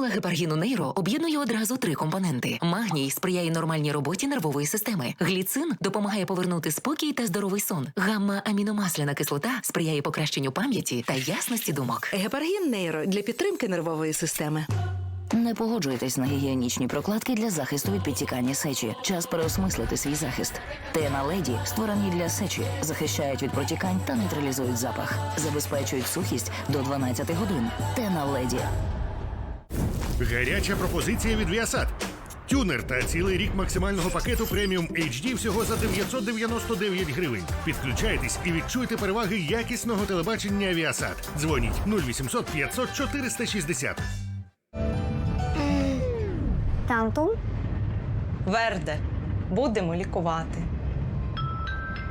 Формула гепаргіну Нейро об'єднує одразу три компоненти: магній сприяє нормальній роботі нервової системи. Гліцин допомагає повернути спокій та здоровий сон. Гамма-аміномасляна кислота сприяє покращенню пам'яті та ясності думок. Гепаргін нейро для підтримки нервової системи. Не погоджуйтесь на гігієнічні прокладки для захисту від підтікання сечі. Час переосмислити свій захист. Тена леді створені для сечі, захищають від протікань та нейтралізують запах, забезпечують сухість до 12 годин. Тена леді. Гаряча пропозиція від Viasat. Тюнер та цілий рік максимального пакету преміум HD всього за 999 гривень. Підключайтесь і відчуйте переваги якісного телебачення Viasat. Дзвоніть 0800 500 460. Тантум? Верде, будемо лікувати.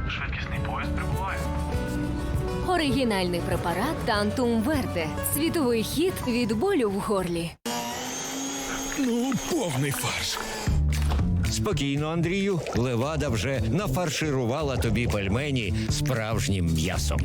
Швидкісний поїзд прибуває. Оригінальний препарат Тантум Верде. Світовий хід від болю в горлі. Ну, повний фарш. Спокійно, Андрію. Левада вже нафарширувала тобі пельмені справжнім м'ясом.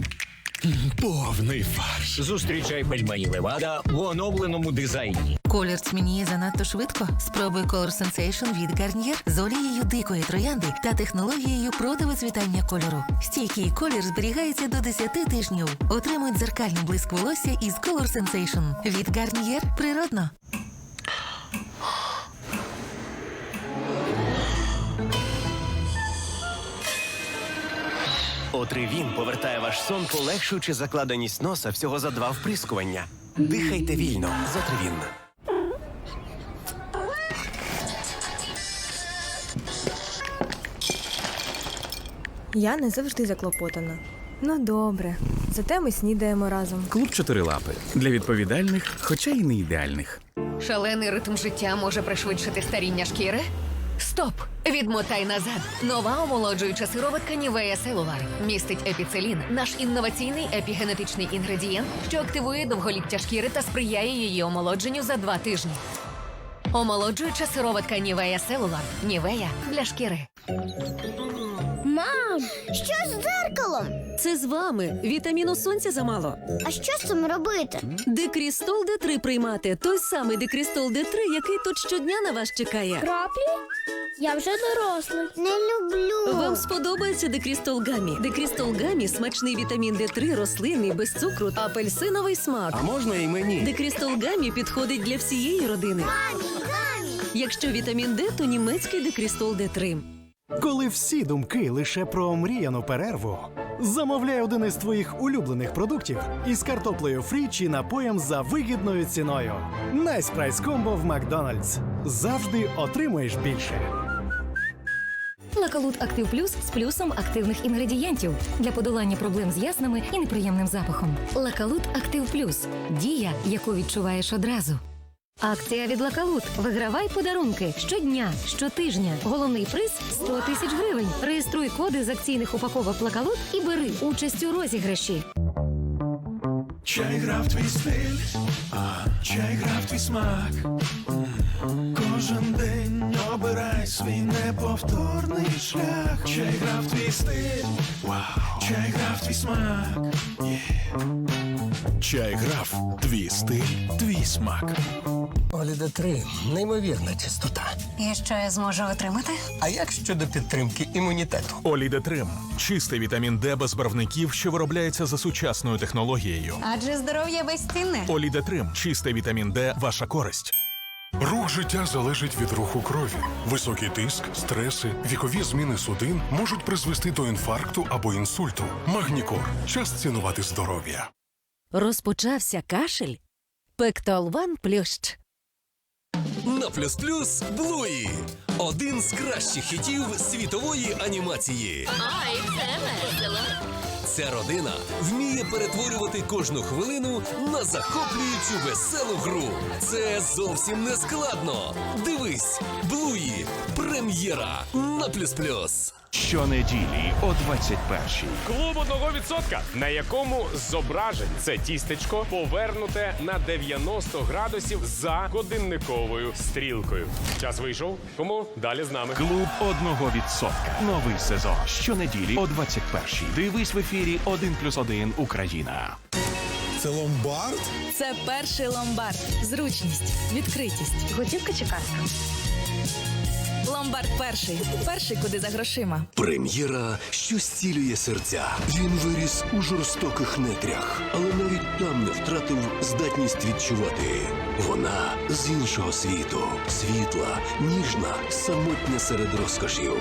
Повний фарш. Зустрічай пельмені Левада в оновленому дизайні. Колір тьмяніє занадто швидко. Спробуй Color Sensation від Garnier з олією дикої троянди та технологією противицвітання кольору. Стійкий колір зберігається до 10 тижнів. Отримуй дзеркальний блиск волосся із Color Sensation від Garnier природно. Отривін повертає ваш сон, полегшуючи закладеність носа всього за два вприскування. Дихайте вільно з Отривін. Я не завжди заклопотана. Ну добре, зате ми снідаємо разом. Клуб чотирилапи для відповідальних, хоча й не ідеальних. Шалений ритм життя може пришвидшити старіння шкіри? Стоп! Відмотай назад. Нова омолоджуюча сироватка Нівея Селулар містить епіцелін, наш інноваційний епігенетичний інгредієнт, що активує довголіття шкіри та сприяє її омолодженню за два тижні. Омолоджуюча сироватка Нівея Селулар. Нівея для шкіри. Мам, що з дзеркалом? Це з вами. Вітаміну сонця замало. А що з цим робити? Декрістол Д3 приймати. Той самий Декрістол Д3, який тут щодня на вас чекає. Краплі? Я вже дорослий. Не люблю. Вам сподобається Декрістол Гамі. Декрістол Гамі – смачний вітамін Д3, рослинний, без цукру, апельсиновий смак. А можна і мені? Декрістол Гамі підходить для всієї родини. Гамі, гамі. Якщо вітамін Д, то німецький Декрістол Д3. Коли всі думки лише про омріяну перерву, замовляй один із твоїх улюблених продуктів із картоплею фрі чи напоєм за вигідною ціною. Найс прайс комбо в Макдональдс. Завжди отримуєш більше. Лакалут Актив Плюс з плюсом активних інгредієнтів для подолання проблем з ясними і неприємним запахом. Лакалут Актив Плюс дія, яку відчуваєш одразу. Акція від Лакалут. Вигравай подарунки щодня, щотижня. Головний приз 100 тисяч гривень. Реєструй коди з акційних упаковок Лакалут і бери участь у розіграші. Чай грав твій стиль, а чай грав твій смак. Кожен день обирай свій неповторний шлях. Чай грав твій стиль. Чай грав твій смак. Чай грав твій стиль, твій смак. Оліда 3 неймовірна чистота. І що я зможу отримати? А як щодо підтримки імунітету? Олідетрим чистий вітамін Д без барвників, що виробляється за сучасною технологією. Адже здоров'я безцінне. Олідетрим чистий вітамін Д, ваша користь. Рух життя залежить від руху крові. Високий тиск, стреси, вікові зміни судин можуть призвести до інфаркту або інсульту. Магнікор. Час цінувати здоров'я. Розпочався кашель. Пектолван плющ. На плюс плюс Блуї. Один з кращих хітів світової анімації. Ай, це весело. Ця родина вміє перетворювати кожну хвилину на захоплюючу веселу гру. Це зовсім не складно. Дивись, Блуї. Прем'єра на плюс плюс. Щонеділі о 21-й. Клуб одного відсотка, на якому зображень це тістечко повернуте на 90 градусів за годинниковою стрілкою. Час вийшов. Тому далі з нами. Клуб одного відсотка. Новий сезон. Щонеділі о 21-й. Дивись в ефірі 1 плюс 1 Україна. Це ломбард? Це перший ломбард. Зручність, відкритість. Готівка чи картка? Ломбард перший. Перший, куди за грошима. Прем'єра, що зцілює серця. Він виріс у жорстоких нетрях, але навіть там не втратив здатність відчувати. Вона з іншого світу, світла, ніжна, самотня серед розкошів.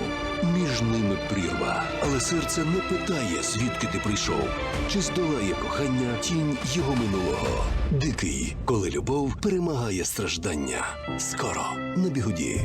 Між ними прірва, але серце не питає, звідки ти прийшов, чи здолає кохання тінь його минулого. Дикий, коли любов перемагає страждання. Скоро на бігуді.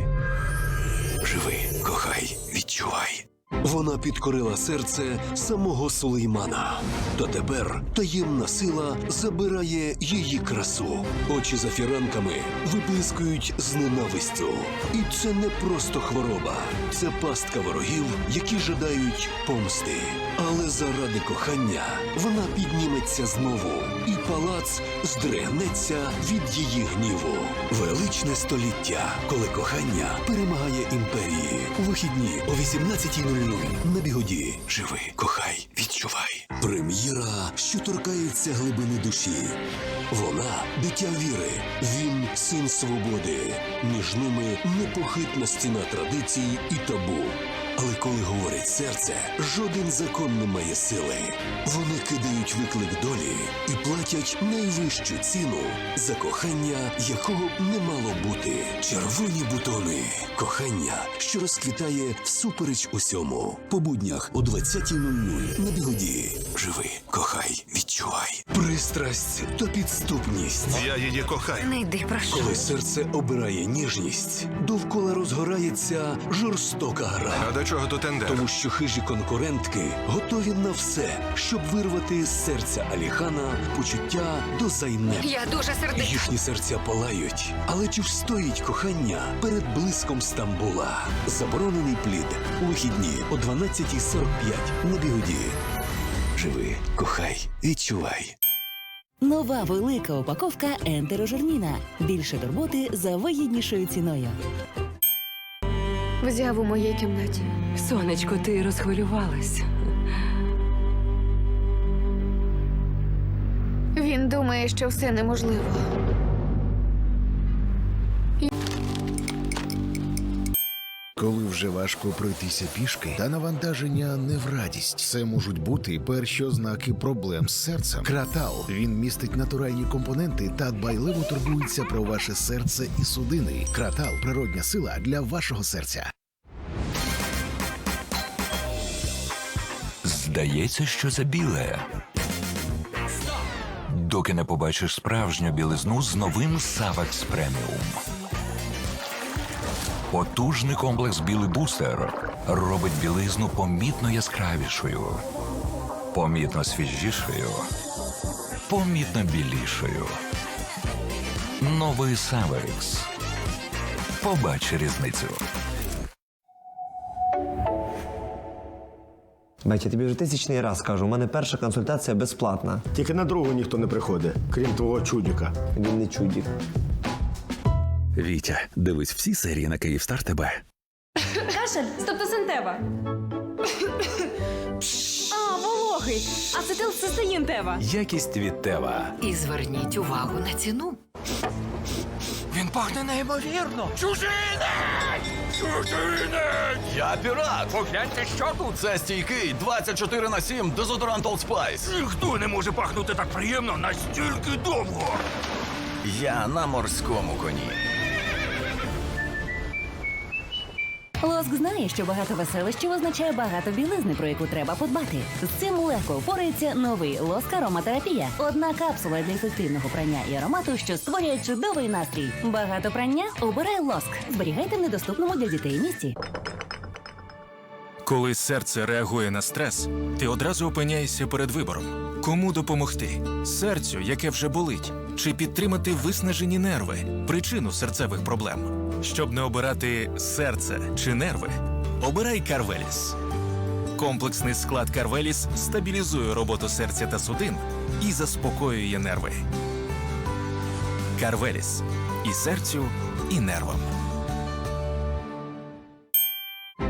Живи, кохай, відчувай. Вона підкорила серце самого Сулеймана. Та тепер таємна сила забирає її красу. Очі за фіранками виблискують з ненавистю. І це не просто хвороба, це пастка ворогів, які жадають помсти. Але заради кохання вона підніметься знову, і палац здригнеться від її гніву. Величне століття, коли кохання перемагає імперії. У вихідні о 18.00 на бігоді. Живи, кохай, відчувай. Прем'єра, що торкається глибини душі. Вона дитя віри, він син свободи. Між ними непохитна стіна традицій і табу. Але коли говорить серце, жоден закон не має сили. Вони кидають виклик долі і платять найвищу ціну за кохання, якого б не мало бути. Червоні бутони. Кохання, що розквітає всупереч усьому. По буднях о 20.00 на бігоді. Живи, кохай, відчувай. Пристрасть та підступність. Я її кохаю. Не йди, прошу. Коли серце обирає ніжність, довкола розгорається жорстока гра. До чого тут тендер? Тому що хижі конкурентки готові на все, щоб вирвати з серця Аліхана почуття до зайнеп. Я дуже сердита. Їхні серця палають. Але чи встоїть кохання перед блиском Стамбула? Заборонений плід у вихідні о 12.45 на бігоді. Живи, кохай, відчувай. Нова велика упаковка ентерожерніна. Більше турботи за вигіднішою ціною. Взяв у моїй кімнаті. Сонечко, ти розхвилювалась. Він думає, що все неможливо. Коли вже важко пройтися пішки, та навантаження не в радість. Це можуть бути перші ознаки проблем з серцем. Кратал він містить натуральні компоненти та дбайливо турбується про ваше серце і судини. Кратал природня сила для вашого серця. Здається, що це біле. Доки не побачиш справжню білизну з новим Савекс Преміум. Потужний комплекс білий бустер робить білизну помітно яскравішою, помітно свіжішою, помітно білішою. Новий Саверікс. Побач різницю. Бать, я тобі вже тисячний раз кажу, у мене перша консультація безплатна. Тільки на другу ніхто не приходить, крім твого чудіка. Він не чудік. Вітя, дивись всі серії на Київстар ТБ. Кашель, стептосинтева. А, вологий. Ацетилцистеїн тева. Якість від Тева. І зверніть увагу на ціну. Він пахне неймовірно. Чужинець! Чужинець! Я пірат! Погляньте, що тут! Це стійкий 24 на 7 дезодорант Old Spice. Ніхто не може пахнути так приємно настільки довго. Я на морському коні. Лоск знає, що багато веселищів означає багато білизни, про яку треба подбати. З цим легко впорається новий лоск ароматерапія. Одна капсула для ефективного прання і аромату, що створює чудовий настрій. Багато прання обирай лоск. Зберігайте в недоступному для дітей місці. Коли серце реагує на стрес, ти одразу опиняєшся перед вибором: кому допомогти? Серцю, яке вже болить, чи підтримати виснажені нерви, причину серцевих проблем. Щоб не обирати серце чи нерви, обирай Карвеліс. Комплексний склад Карвеліс стабілізує роботу серця та судин і заспокоює нерви. Карвеліс і серцю, і нервам.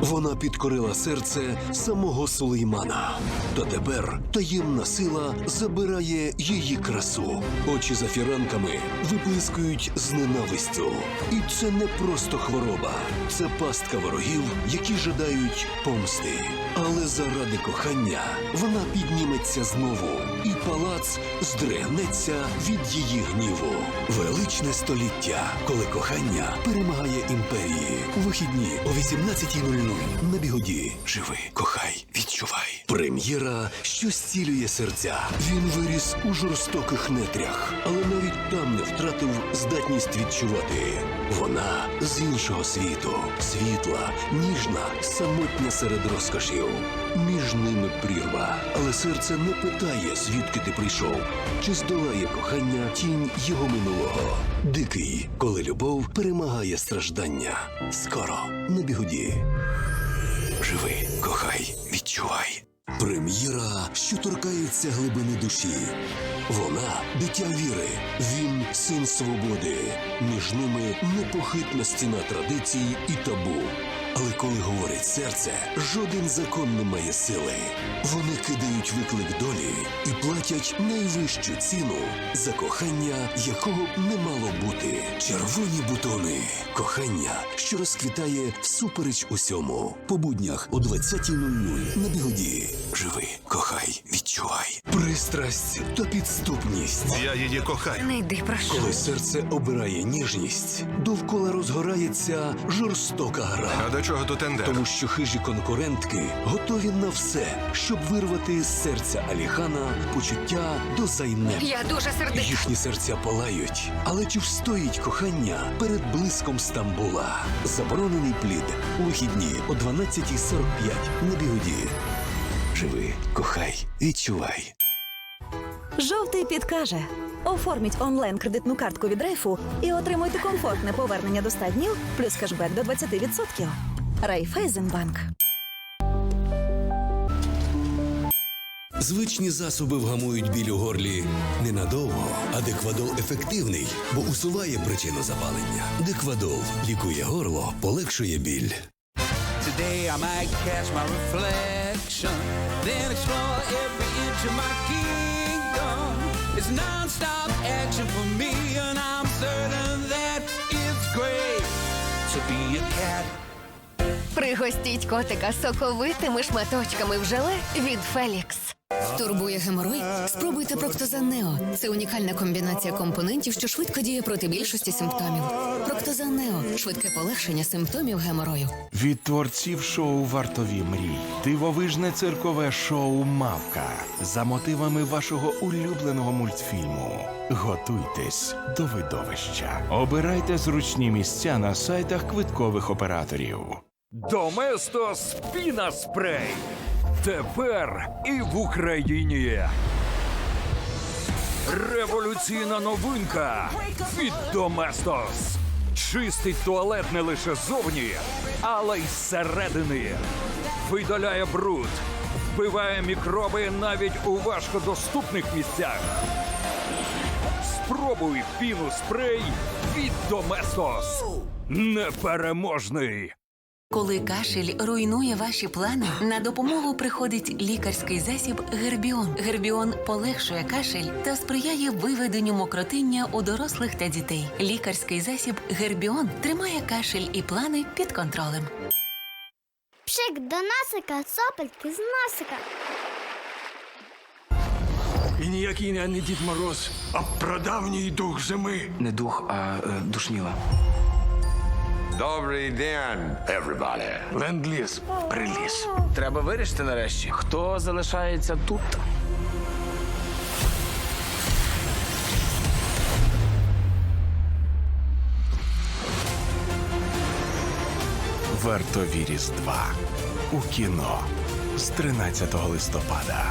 Вона підкорила серце самого Сулеймана. Та тепер таємна сила забирає її красу. Очі за фіранками виблискують з ненавистю. І це не просто хвороба, це пастка ворогів, які жадають помсти. Але заради кохання вона підніметься знову, і палац здригнеться від її гніву. Величне століття, коли кохання перемагає імперії. У вихідні о 18.00 на бігоді. Живи, кохай, відчувай. Прем'єра, що зцілює серця. Він виріс у жорстоких нетрях, але навіть там не втратив здатність відчувати. Вона з іншого світу, світла, ніжна, самотня серед розкошів. Між ними прірва, але серце не питає, звідки ти прийшов, чи здолає кохання тінь його минулого. Дикий, коли любов перемагає страждання. Скоро на бігоді. Живи, кохай, відчувай. Прем'єра, що торкається глибини душі. Вона дитя віри, він син свободи. Між ними непохитна стіна традицій і табу. Але коли говорить серце, жоден закон не має сили. Вони кидають виклик долі і платять найвищу ціну за кохання, якого б не мало бути. Червоні бутони. Кохання, що розквітає всупереч усьому. По буднях о 20.00 на бігоді. Живи, кохай, відчувай. Пристрасть та підступність. Я її кохаю. Не йди, прошу. Коли серце обирає ніжність, довкола розгорається жорстока гра. А до чого тут тендер? Тому що хижі конкурентки готові на все, щоб вирвати з серця Аліхана почуття до зайнеп. Я дуже сердита. Їхні серця палають, але чи встоїть кохання перед блиском Стамбула? Заборонений плід у вихідні о 12.45 на бігоді. Живи, кохай, відчувай. Жовтий підкаже. Оформіть онлайн кредитну картку від Райфу і отримуйте комфортне повернення до 100 днів плюс кешбек до 20%. Райфайзенбанк. Звичні засоби вгамують біль у горлі ненадовго, а деквадол ефективний, бо усуває причину запалення. Деквадол лікує горло, полегшує біль. Today I might catch my reflection, then explore every inch of my kingdom. It's non-stop action for me, and I'm certain that it's great to be a cat. Пригостіть котика соковитими шматочками в желе від Фелікс. Турбує геморой? Спробуйте Проктозан Нео. Це унікальна комбінація компонентів, що швидко діє проти більшості симптомів. Проктозан Нео швидке полегшення симптомів геморою. Від творців шоу Вартові мрій. Дивовижне циркове шоу Мавка за мотивами вашого улюбленого мультфільму. Готуйтесь до видовища. Обирайте зручні місця на сайтах квиткових операторів. Доместос Піна Спрей. Тепер і в Україні. Революційна новинка від Доместос. Чистить туалет не лише зовні, але й зсередини. Видаляє бруд, вбиває мікроби навіть у важкодоступних місцях. Спробуй піну спрей від Доместос. Непереможний. Коли кашель руйнує ваші плани, на допомогу приходить лікарський засіб Гербіон. Гербіон полегшує кашель та сприяє виведенню мокротиння у дорослих та дітей. Лікарський засіб Гербіон тримає кашель і плани під контролем. Пшик до насика, сопельки з носика. І ніякий не Дід Мороз, а прадавній дух зими. Не дух, а е, душніла. Добрий день, everybody. Ленд-ліз приліз. Треба вирішити нарешті, хто залишається тут. Вартові Різдва у кіно з 13 листопада.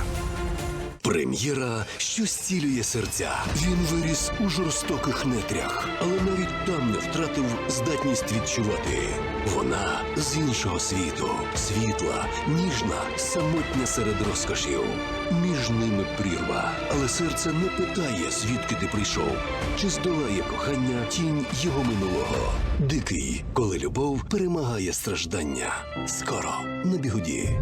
Прем'єра, що зцілює серця. Він виріс у жорстоких нетрях, але навіть там не втратив здатність відчувати. Вона з іншого світу, світла, ніжна, самотня серед розкошів. Між ними прірва, але серце не питає, звідки ти прийшов, чи здолає кохання тінь його минулого. Дикий, коли любов перемагає страждання. Скоро на бігуді.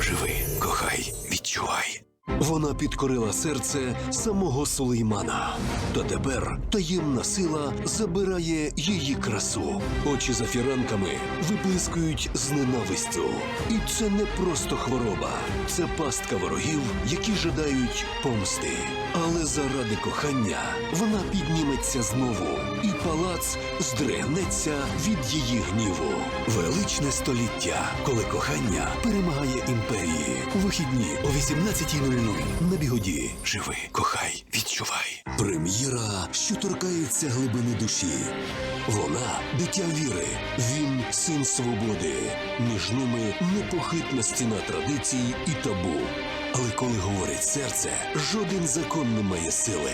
Живи, кохай, відчувай. Вона підкорила серце самого Сулеймана. Та тепер таємна сила забирає її красу. Очі за фіранками виблискують з ненавистю. І це не просто хвороба, це пастка ворогів, які жадають помсти. Але заради кохання вона підніметься знову, і палац здригнеться від її гніву. Величне століття, коли кохання перемагає імперії. У вихідні о 18.00 на бігоді. Живи, кохай, відчувай. Прем'єра, що торкається глибини душі. Вона дитя віри, він син свободи. Між ними непохитна стіна традицій і табу. Але коли говорить серце, жоден закон не має сили.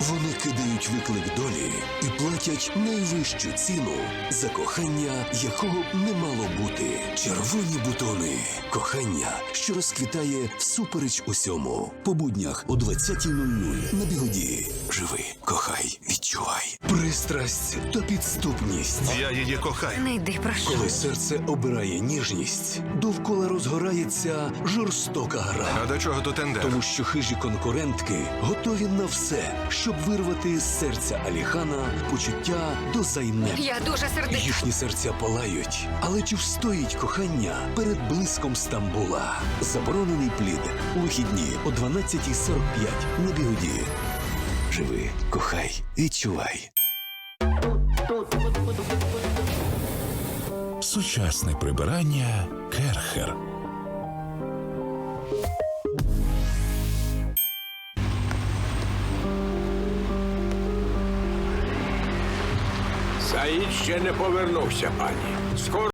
Вони кидають виклик долі і платять найвищу ціну за кохання, якого б не мало бути. Червоні бутони. Кохання, що розквітає всупереч усьому. По буднях о 20.00 на бігоді. Живи, кохай, відчувай. Пристрасть та підступність. Я її кохаю. Не йди, прошу. Коли серце обирає ніжність, довкола розгорається жорстока гра. А до чого тут тендер? Тому що хижі конкурентки готові на все, щоб вирвати з серця Аліхана почуття до зайнеп. Я дуже сердита. Їхні серця палають, але чи встоїть кохання перед блиском Стамбула? Заборонений плід у вихідні о 12.45 на бігоді. Живи, кохай, відчувай. Сучасне прибирання Керхер. Саїд ще не повернувся, пані. Скоро